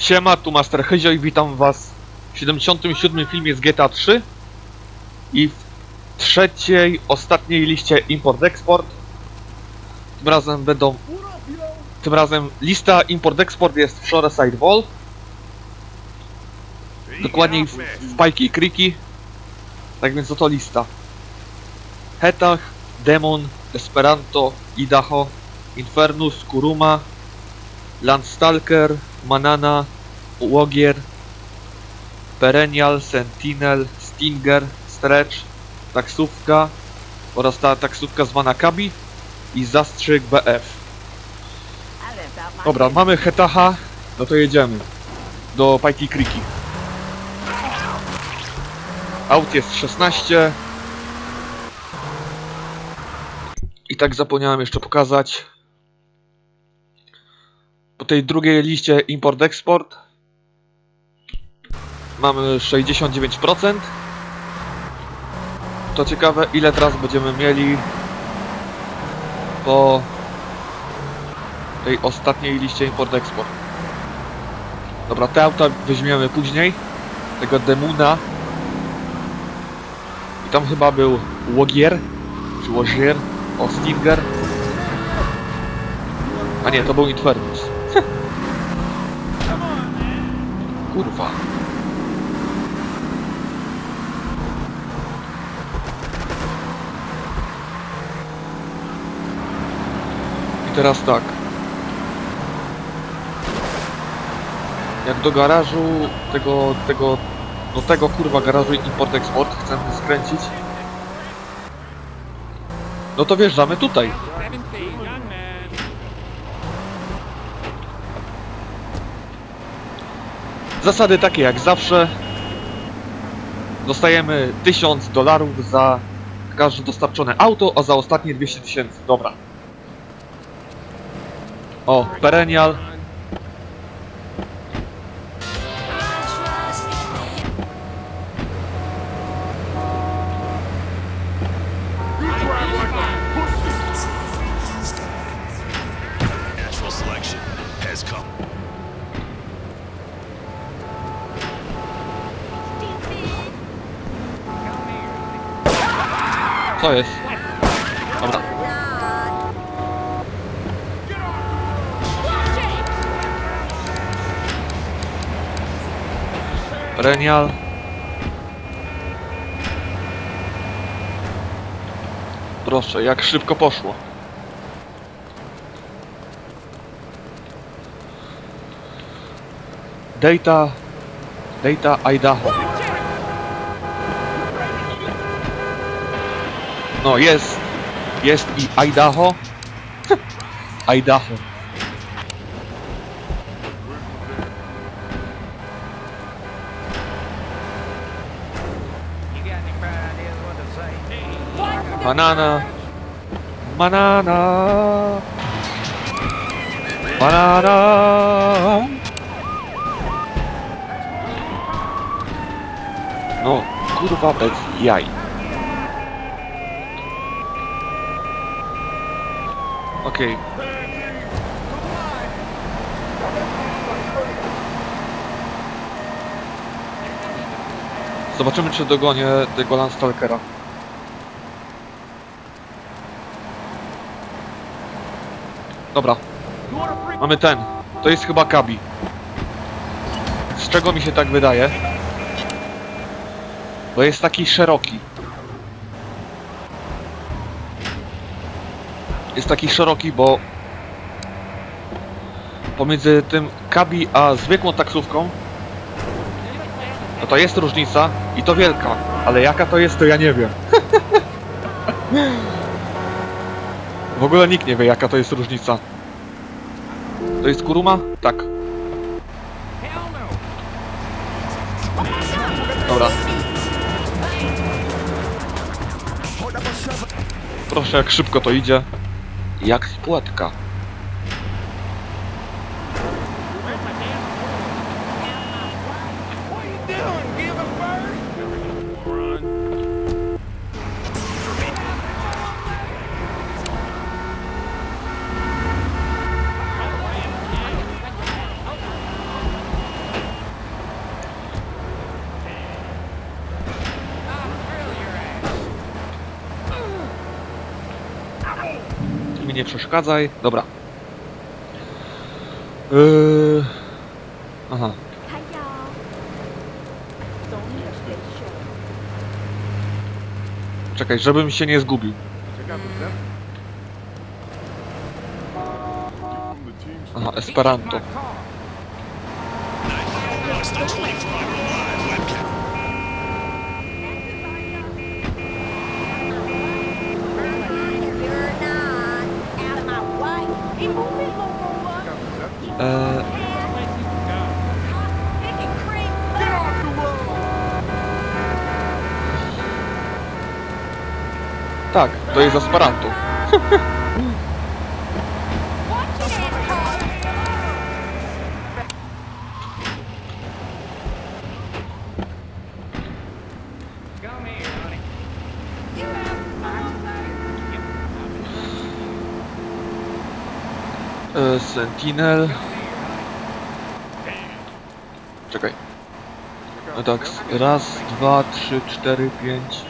Siema, tu Master Hyzio i witam was w 77 filmie z GTA 3 i w trzeciej, ostatniej liście Import-Export. Tym razem będą... Tym razem lista Import-Export jest w Shoreside Wall, dokładniej w, w Pajki i. Tak więc oto lista. Hetach, Demon, Esperanto, Idaho, Infernus, Kuruma, Landstalker, Manana, Łogier, Perennial, Sentinel, Stinger, Stretch, taksówka oraz ta taksówka zwana Kabi i zastrzyk BF. Dobra, mamy Hetaha, no to jedziemy do Pajki Kriki. Aut jest 16. I tak zapomniałem jeszcze pokazać. Tej drugiej liście import-export mamy 69%. To ciekawe ile teraz będziemy mieli po tej ostatniej liście import-export. Dobra, te auta weźmiemy później. Tego Demuna. I tam chyba był Łogier, czy Łogier, o Stinger. A nie, to był Infernus. Kurwa. I teraz tak. Jak do garażu tego, tego, do tego kurwa garażu import-export chcemy skręcić, no to wjeżdżamy tutaj. Zasady takie jak zawsze. Dostajemy 1000 dolarów za każde dostarczone auto, a za ostatnie 200 tysięcy. Dobra. O, Perennial. Perennial. Proszę, jak szybko poszło. Data... Data Idaho. No jest. Jest i Idaho. Idaho. Banana. Banana. Banana. No, kurwa bez jaj. Okej. Zobaczymy, czy dogonię tego Landstalkera. Dobra. Mamy ten. To jest chyba Kabi. Z czego mi się tak wydaje? Bo jest taki szeroki. Jest taki szeroki, bo pomiędzy tym Kabi a zwykłą taksówką no to jest różnica i to wielka, ale jaka to jest, to ja nie wiem. W ogóle nikt nie wie, jaka to jest różnica. To jest Kuruma? Tak. Dobra. Proszę, jak szybko to idzie. Jak spłatka. Mi nie przeszkadzaj. Dobra. Yy... Aha. Czekaj, żebym się nie zgubił. Aha, Esperanto. Have fun, baby. Eee, Sentinel. Czekaj. No tak, raz, dwa, trzy, cztery, pięć,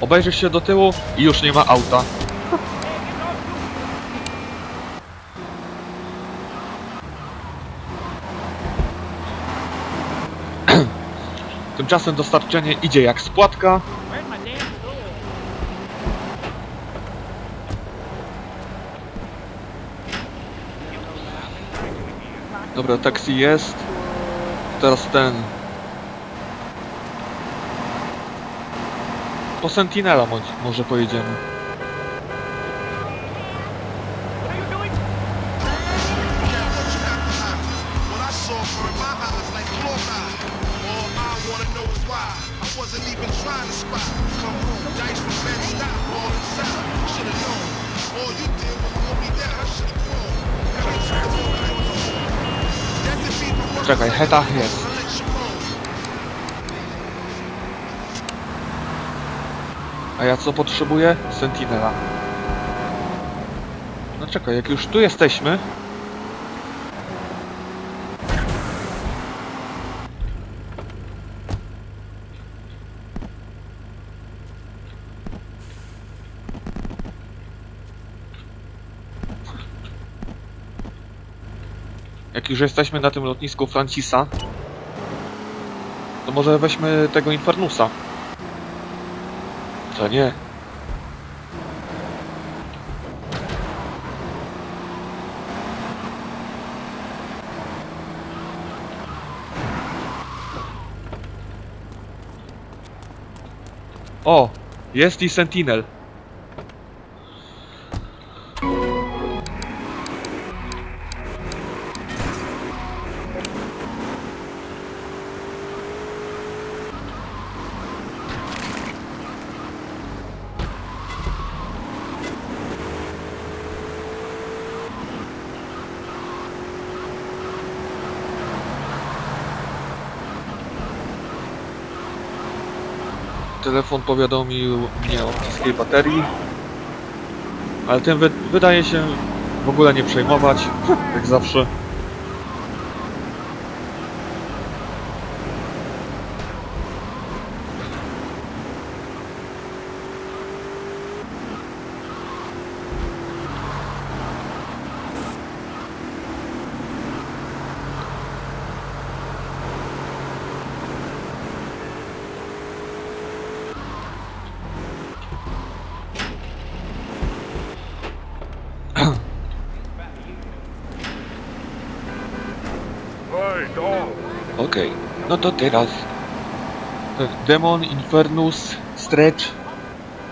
Obejrzysz się do tyłu i już nie ma auta. Tymczasem dostarczenie idzie jak spłatka. Dobra, taksi jest. Teraz ten. Po Sentinela mo- może pojedziemy. Czekaj, heta jest. I let you roam. A ja co potrzebuję? Sentinela. No czekaj, jak już tu jesteśmy. Jak już jesteśmy na tym lotnisku Francisa, to może weźmy tego Infernusa. To nie. O! Jest i Sentinel. Telefon powiadomił mnie o niskiej baterii. Ale tym wy wydaje się w ogóle nie przejmować, jak zawsze. Okej, no to teraz. E, Demon, Infernus, Stretch,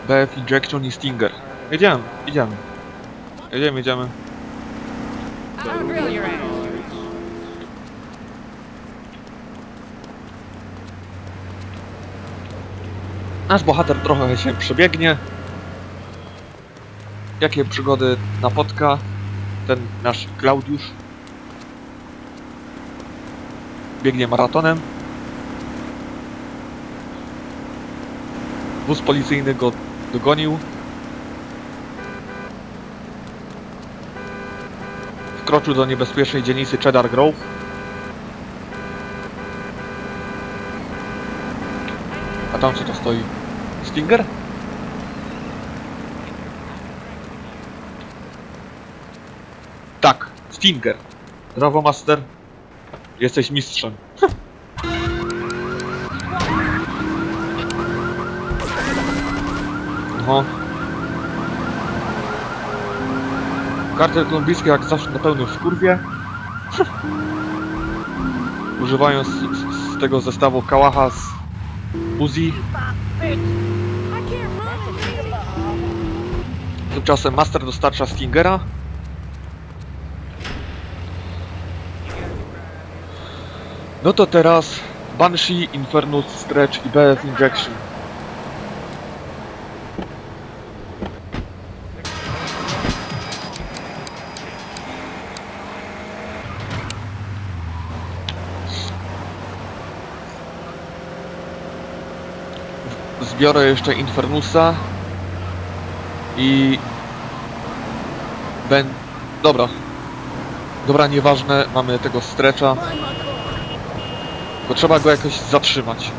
BF Injection i Stinger. Jedziemy. Jedziemy, jedziemy. Ass. Nasz bohater trochę się przebiegnie. jakie przygody napotka ten nasz Klaudiusz. Biegnie maratonem. Wóz policyjny go dogonił. Wkroczył do niebezpiecznej dzielnicy Cheddar Grove. A tam co to stoi? Stinger? Tak, Stinger. Brawo, Master. Jesteś mistrzem. Oho. Kartel kolumbijski jak zawsze na pełnym wkurwie. Używając z, z tego zestawu kałacha z Uzi. Tymczasem Master dostarcza Stingera. No to teraz Banshee, Infernus, Stretch i BF Injection. Zbiorę jeszcze Infernusa i Ben... Dobra. Dobra, nieważne, mamy tego strecza. Bo trzeba go jakoś zatrzymać.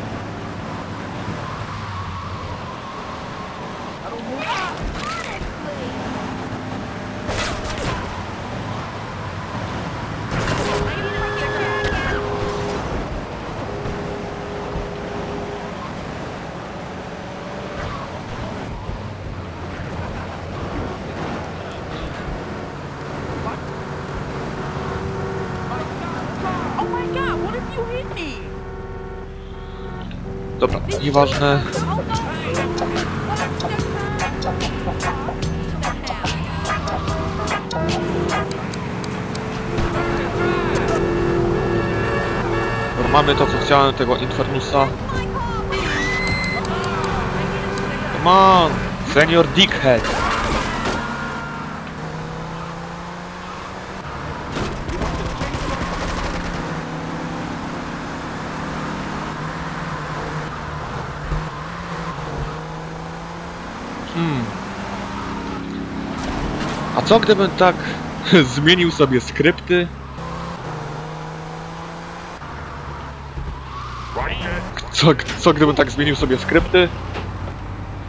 Dobra, nieważne. Mamy to co chciałem, tego Infernusa. Come on! Senior Dickhead! A co gdybym tak zmienił sobie skrypty? Co, co gdybym tak zmienił sobie skrypty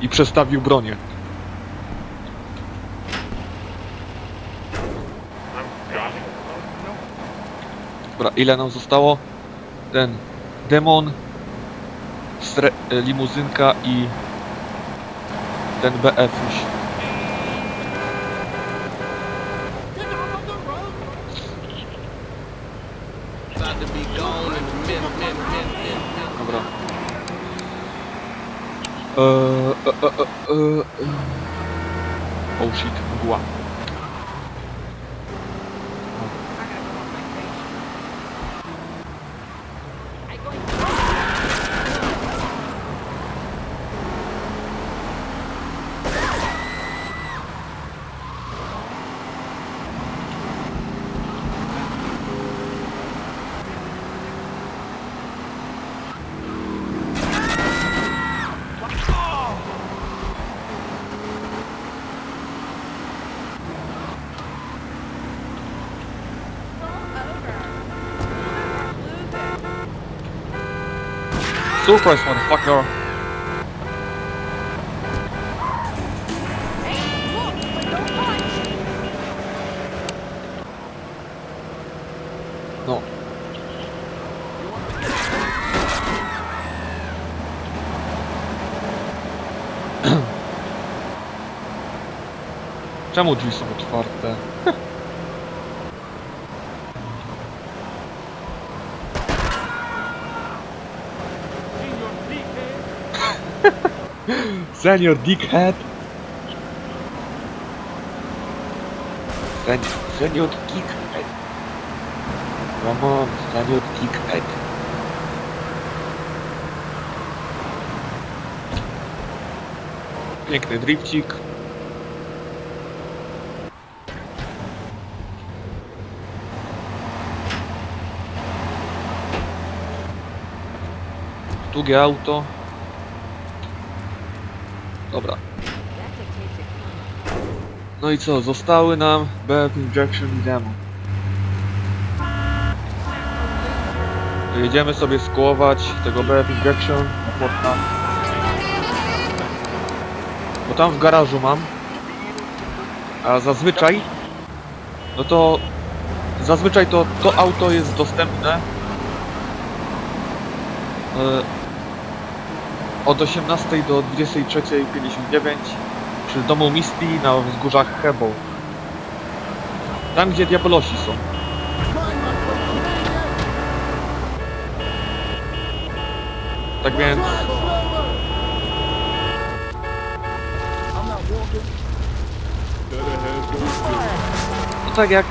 i przestawił bronię? Dobra, ile nam zostało? Ten demon, e, limuzynka i ten BF już. Eee, e, e, e. Oh shit, mgła. Surprise, motherfucker! No. Czemu drzwi są otwarte? Senior Dickhead! Sen, senior Dickhead! Ramon, Senior Dickhead! Piękny drifcik. Długie auto. Dobra. No i co? Zostały nam BF Injection i Demo. Jedziemy sobie skołować tego BF Injection na Portland. Bo tam w garażu mam. A zazwyczaj... No to... Zazwyczaj to, to auto jest dostępne e, od 18 do 23.59 przy domu Misty na wzgórzach Hebą. Tam gdzie diabolosi są. Tak więc no tak jak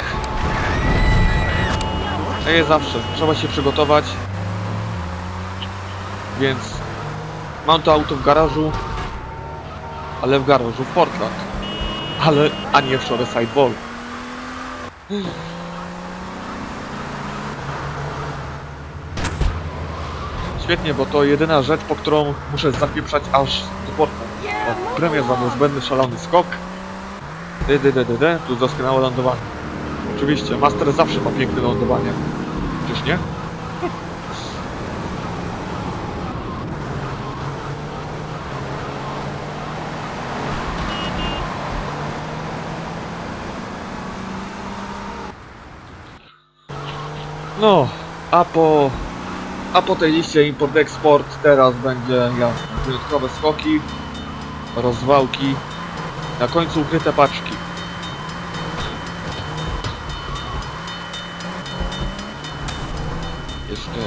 tak jest zawsze, trzeba się przygotować. Więc mam to auto w garażu, ale w garażu Portland. Ale, a nie w Shoreside Ball. Świetnie, bo to jedyna rzecz, po którą muszę zapieprzać aż do Portland. O, premia za niezbędny szalony skok. Dy. Tu doskonałe lądowanie. Oczywiście, Master zawsze ma piękne lądowanie. Czyż nie? No, a po, a po tej liście import-export teraz będzie jasne. Wyjątkowe skoki, rozwałki, na końcu ukryte paczki. Jeszcze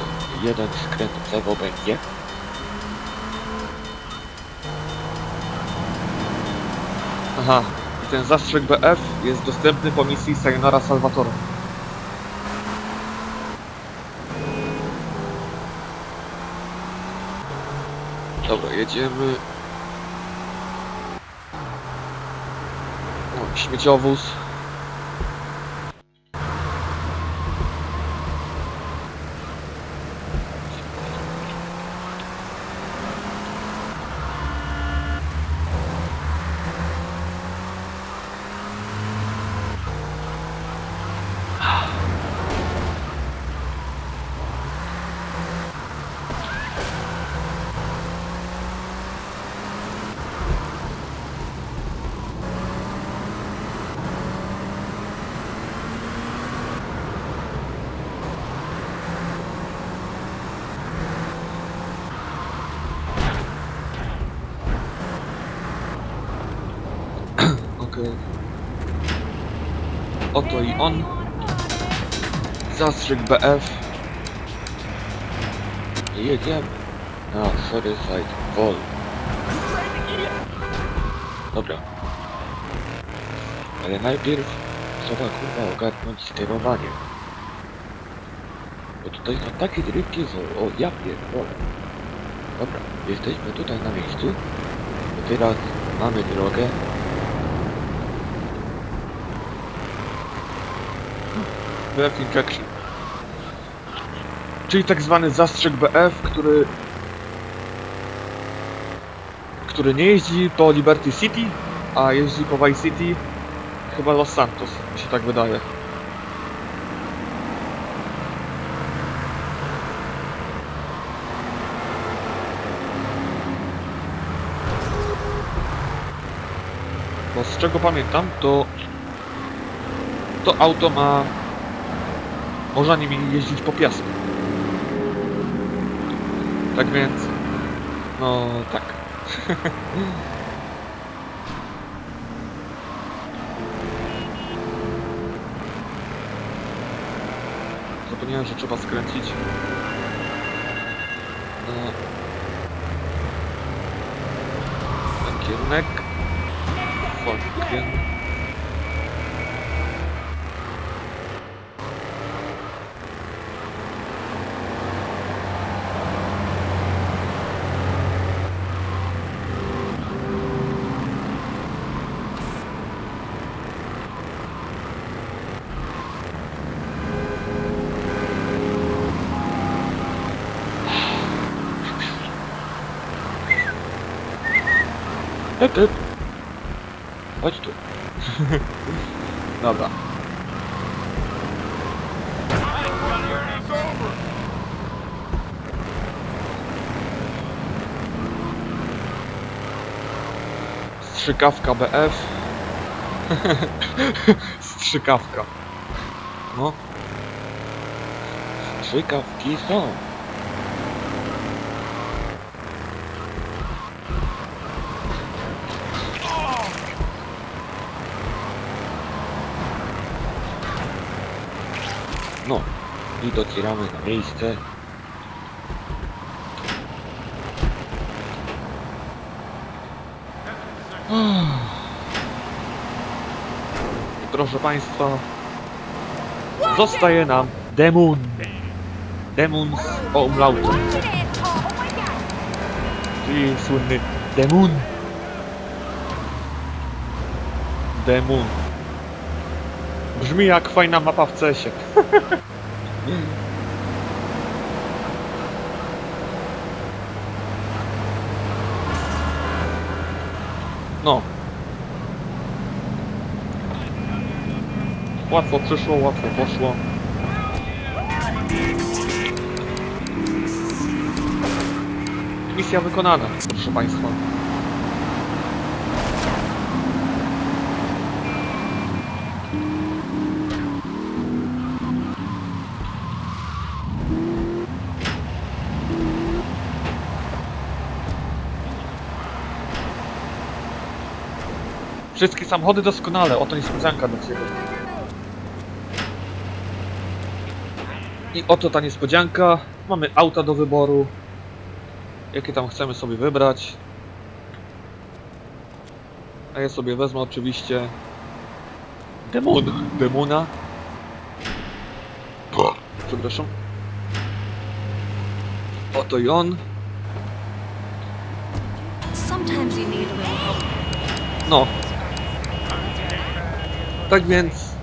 jeden skręt w lewo będzie. Aha, i ten zastrzyk BF jest dostępny po misji Sayonara Salvatore. Dobra, jedziemy. O, śmieciowóz. Okej. Oto i on. Zastrzyk BF. I jedziemy na Shoreside Wall. Dobra. Ale najpierw trzeba kurwa ogarnąć sterowanie. Bo tutaj są takie drybki, że o ja pierdolę. Dobra, jesteśmy tutaj na miejscu. I teraz mamy drogę. BF Injection. Czyli tak zwany zastrzyk BF, który który nie jeździ po Liberty City, a jeździ po Vice City, chyba Los Santos, mi się tak wydaje. Bo z czego pamiętam, to to auto ma można nimi jeździć po piasku. Tak więc, no tak. Zapomniałem, że trzeba skręcić. na ten kierunek. Hyp, hyp. Chodź tu. Dobra. Strzykawka BF. Strzykawka. No. Strzykawki są. No. I docieramy na miejsce. Proszę Państwa, zostaje nam Demun. Demun z umlautem, czyli słynny Demun. Demun. Brzmi jak fajna mapa w cesie. No. Łatwo przyszło, łatwo poszło. Misja wykonana, proszę Państwa. Wszystkie samochody doskonale, oto niespodzianka dla Ciebie. I oto ta niespodzianka. Mamy auta do wyboru. Jakie tam chcemy sobie wybrać. A ja sobie wezmę oczywiście Demon. Demona. Przepraszam. Oto i on. Sometimes you need Tak więc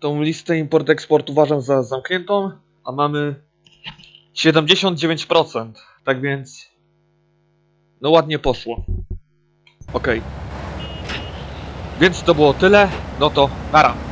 tą listę import-export uważam za zamkniętą, a mamy 79%. Tak więc no ładnie poszło. Okej. Więc to było tyle. No to nara.